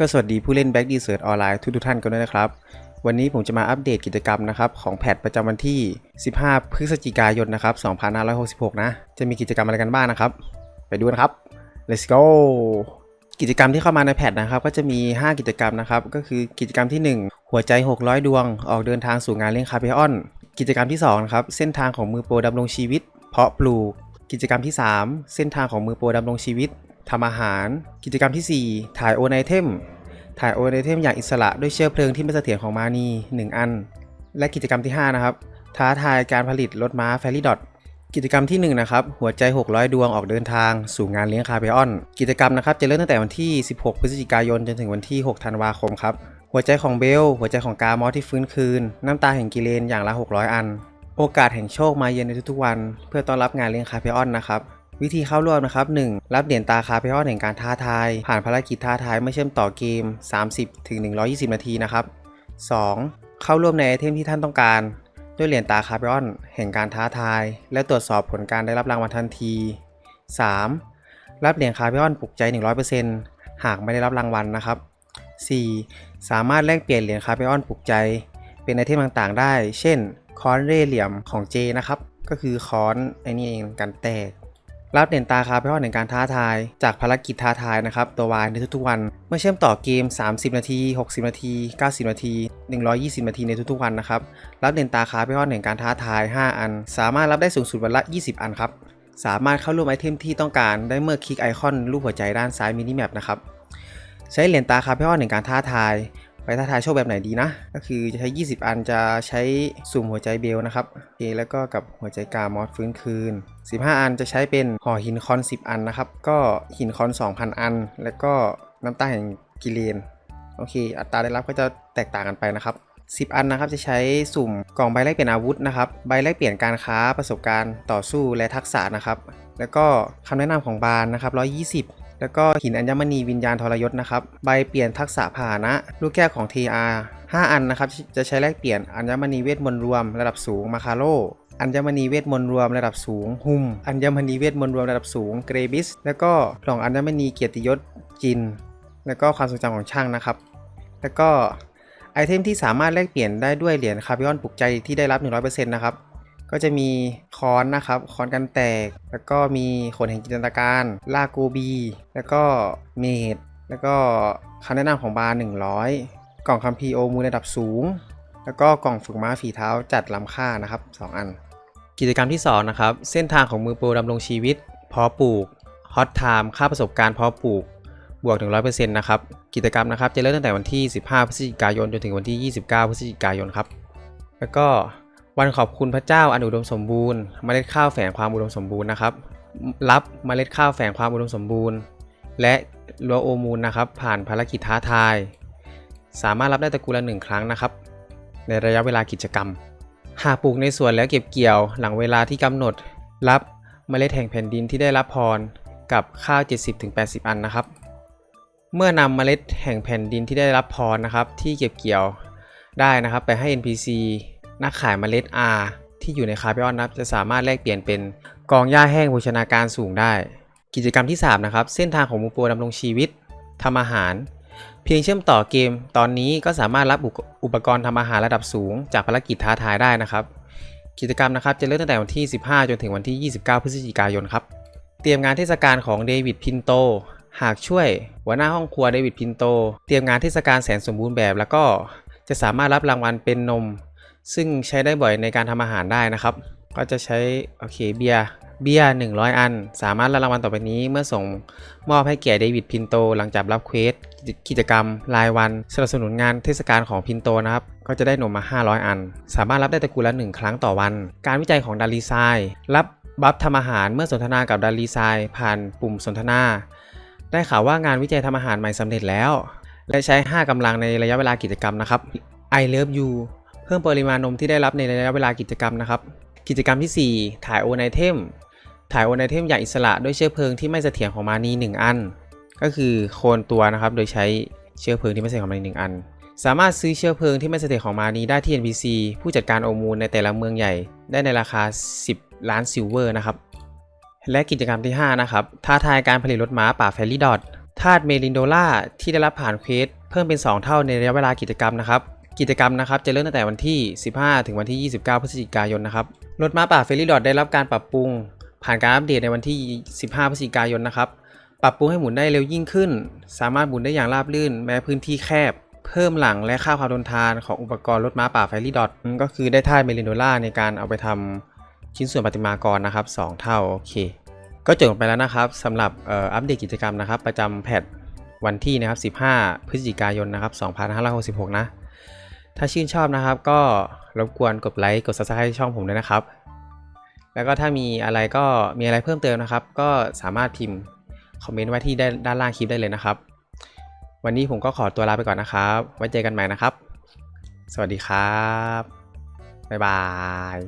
ก็สวัสดีผู้เล่น Back d e s e r t ออนไลน์ทุกท่านกันด้วยนะครับ วันนี้ผมจะมาอัปเดตกิจกรรมนะครับของแพทประจำวันที่ 15 พฤศจิกายนนะครับ 2566 นะ จะมีกิจกรรมอะไรกันบ้างนะครับ ไปดูนะครับ let's go กิจกรรมที่เข้ามาในแพทนะครับ ก็จะมี 5 กิจกรรมนะครับ ก็คือกิจกรรมที่ 1 หัวใจ 600 ดวง ออกเดินทางสู่งานเลี้ยงคาเฟออน กิจกรรมที่2นะครับ เส้นทางของมือโปรดำรงชีวิต เพาะปลูก กิจกรรมที่ 3 เส้นทางของมือโปรดำรงชีวิต ทำอาหาร กิจกรรมทีสี่ 4 ถ่ายโอนไอเทม ถ่ายโอนไอเทมอย่างอิสระด้วยเชื้อเพลิงที่ไม่เสถียรของมานี1 อัน และกิจกรรมที่ 5 นะครับ ท้าทายการผลิตรถม้าแฟรี่ดอทกิจกรรมที่1นะครับ หัวใจ 600 ดวงออกเดินทาง สู่งานเลี้ยงคาเบออน กิจกรรมนะครับ จะเริ่มตั้งแต่วันที่ 16 พฤศจิกายน จนถึงวันที่ 6 ธันวาคมครับ หัวใจของเบล หัวใจของกามอสที่ฟื้นคืน น้ำตาแห่งกิเลนอย่างละ 600 อัน โอกาสแห่งโชคมาเยือนในทุกๆวัน เพื่อต้อนรับงานเลี้ยงคาเฟออนนะครับ วิธีเข้าร่วมนะครับ 1. รับเหรียญตาคาเฟออนแห่งการท้าทาย ผ่านภารกิจท้าทายเมื่อเชื่อมต่อเกม 30 ถึง 120 นาทีนะครับ 2. เข้าร่วมในไอเทมที่ท่านต้องการ ด้วยเหรียญตาคาเฟออนแห่งการท้าทาย และตรวจสอบผลการได้รับรางวัลทันที 3. รับเหรียญคาเฟออนปลุกใจ 100%หากไม่ได้รับรางวัลนะครับ 4. สามารถแลกเปลี่ยนเหรียญคาเฟออนปลุกใจ เป็นไอเทมต่างๆ ได้ เช่นคอนเร่เหลี่ยมของเจนะครับ ก็คือคอนไอ้นี่เองกันแตก รับเหรียญตาคาเฟออนในการท้าทาย จากภารกิจท้าทายนะครับ ตัววายในทุกๆวัน เมื่อเชื่อมต่อเกม 30 นาที 60 นาที 90 นาที 120 นาทีในทุกๆวันนะครับ รับเหรียญตาคาเฟออนในการท้าทาย 5 อัน สามารถรับได้สูงสุดวันละ 20 อันครับ สามารถเข้าร่วมไอเทมที่ต้องการได้เมื่อคลิกไอคอนรูปหัวใจด้านซ้ายมินิแมปนะครับ ใช้เหรียญตาคาเฟออนในการท้าทาย ไปท้าทายโชคแบบไหนดีนะ ก็คือจะใช้ 20 อันจะใช้สุ่มหัวใจเบลนะครับโอเคแล้วก็กับหัวใจกามอสฟื้นคืน 15 อันจะใช้เป็นห่อหินคอน 10 อันนะครับ ก็หินคอน 2,000 อัน แล้วก็น้ำตาแห่งกิเลนโอเค อัตราได้รับก็จะแตกต่างกันไปนะครับ 10 อันนะครับจะใช้สุ่มกล่องใบแลกเปลี่ยนอาวุธนะครับใบแลกเปลี่ยนการค้าประสบการณ์ต่อสู้และทักษะนะครับ แล้วก็คำแนะนำของบานนะครับ120 แล้วก็หินอัญมณีวิญญาณทรยศนะครับ ใบเปลี่ยนทักษะพานะ ลูกแก้วของ TR 5 อันนะครับ จะใช้แลกเปลี่ยนอัญมณีเวทมนต์รวมระดับสูงมาคาโลอัญมณีเวทมนต์รวมระดับสูงฮุม อัญมณีเวทมนต์รวมระดับสูงเกรบิส แล้วก็กล่องอัญมณีเกียรติยศจิน แล้วก็ความทรงจำของช่างนะครับ แล้วก็ไอเทมที่สามารถแลกเปลี่ยนได้ด้วยเหรียญคาร์บิออนปลุกใจที่ได้รับ 100%นะครับ ก็จะมีค้อนนะครับค้อนกันแตก แล้วก็มีขนแห่งจินตนาการลากูบี แล้วก็เมดแล้วก็คำแนะนำของบาร์100 กล่องคัมภีโอมูลระดับสูง แล้วก็กล่องฝึกม้าฝีเท้าจัดล้ำค่านะครับ 2 อัน กิจกรรมที่2นะครับเส้นทางของมือโปรดำรงชีวิตพาะปลูกฮอตไทม์ค่าประสบการณ์พาะปลูกบวกถึง100%นะครับ กิจกรรมนะครับ จะเริ่มตั้งแต่วันที่ 15 พฤศจิกายน จนถึงวันที่ 29 พฤศจิกายนครับ แล้วก็ วันขอบคุณพระเจ้าอันอุดมสมบูรณ์เมล็ดข้าวแฝงความอุดมสมบูรณ์นะครับ รับเมล็ดข้าวแฝงความอุดมสมบูรณ์ และรัวโอมูลนะครับ ผ่านภารกิจท้าทาย สามารถรับได้ตะกูลละหนึ่งครั้งนะครับ ในระยะเวลากิจกรรม หากปลูกในสวนแล้วเก็บเกี่ยวหลังเวลาที่กำหนด รับเมล็ดแห่งแผ่นดินที่ได้รับพรกับข้าว 70-80 อันนะครับ เมื่อนำเมล็ดแห่งแผ่นดินที่ได้รับพรนะครับ ที่เก็บเกี่ยวได้นะครับ ไปให้ NPC นักขายเมล็ด R ที่อยู่ในคาร์บิออนนะครับจะสามารถแลกเปลี่ยนเป็นกองหญ้าแห้งโภชนาการสูงได้ กิจกรรมที่ 3 นะครับ เส้นทางของมูโปรดำรงชีวิตทำอาหาร เพียงเชื่อมต่อเกม ตอนนี้ก็สามารถรับอุปอุปกรณ์ทำอาหารระดับสูง จากภารกิจท้าทายได้นะครับ กิจกรรมนะครับจะเริ่มตั้งแต่วันที่ 15 จนถึงวันที่ 29 พฤศจิกายนครับ เตรียมงานเทศกาลของเดวิดพินโตหากช่วยหัวหน้าห้องครัวเดวิดพินโต เตรียมงานเทศกาลแสนสมบูรณ์แบบ แล้วก็จะสามารถรับรางวัลเป็นนม ซึ่งใช้ได้บ่อยในการทำอาหารได้นะครับ ก็จะใช้โอเคเบียร์เบียร์100 อัน สามารถรับรางวัลต่อไปนี้เมื่อส่งมอบให้แก่เดวิดพินโต หลังจากรับเควสกิจกรรม รายวันสนับสนุนงานเทศกาลของพินโตนะครับ ก็จะได้นมมา 500 อัน สามารถรับได้ตะกูลละ 1 ครั้งต่อวัน การวิจัยของดารีไซรับบัฟทำอาหารเมื่อสนทนากับดารีไซผ่านปุ่มสนทนา ได้ข่าวว่างานวิจัยทำอาหารใหม่สำเร็จแล้ว และใช้ 5กำลังในระยะเวลากิจกรรมนะครับ I love you เพิ่มปริมาณนมที่ได้รับในระยะเวลากิจกรรมนะครับ กิจกรรมที่ 4 ถ่ายโอนไอเทม ถ่ายโอนไอเทมอย่างอิสระด้วยเชื้อเพลิงที่ไม่เสถียรของมานี1 อัน ก็คือโคนตัวนะครับ โดยใช้เชื้อเพลิงที่ไม่เสถียรของมานี1อัน สามารถซื้อเชื้อเพลิงที่ไม่เสถียรของมานีได้ที่ NPC ผู้จัดการโอมูลในแต่ละเมืองใหญ่ ได้ในราคา 10 ล้านซิลเวอร์นะครับ และกิจกรรมที่ 5 นะครับ ท้าทายการผลิตรถม้าป่าแฟรี่ดอทธาตุเมลินโดล่าที่ได้รับผ่านเควสเพิ่มเป็น 2 เท่าในระยะเวลากิจกรรมนะครับ กิจกรรมนะครับจะเริ่มตั้งแต่วันที่ 15 ถึงวันที่ 29 พฤศจิกายนนะครับรถม้าป่าเฟรลี่ดอทได้รับการปรับปรุง ผ่านการอัปเดตในวันที่ 15 พฤศจิกายนนะครับปรับปรุงให้หมุนได้เร็วยิ่งขึ้น สามารถหมุนได้อย่างราบรื่น แม้พื้นที่แคบ เพิ่มหลังและค่าความทนทานของอุปกรณ์รถม้าป่าไฟรี่ดอทก็คือได้ท่าเมลินโดล่าในการเอาไปทำชิ้นส่วนประติมากรนะครับ 2 เท่าโอเค ก็จบไปแล้วนะครับสำหรับอัปเดตกิจกรรมนะครับ ประจำแพทวันที่นะครับ 15 พฤศจิกายนนะครับ 2566 นะ ถ้าชื่นชอบนะครับ ก็รบกวนกดไลค์กด subscribe ช่องผมด้วยนะครับ แล้วก็ถ้ามีอะไรก็มีอะไรเพิ่มเติมนะครับ ก็สามารถพิมพ์คอมเมนต์ไว้ที่ด้านด้านล่างคลิปได้เลยนะครับ วันนี้ผมก็ขอตัวลาไปก่อนนะครับ ไว้เจอกันใหม่นะครับ สวัสดีครับ บ๊ายบาย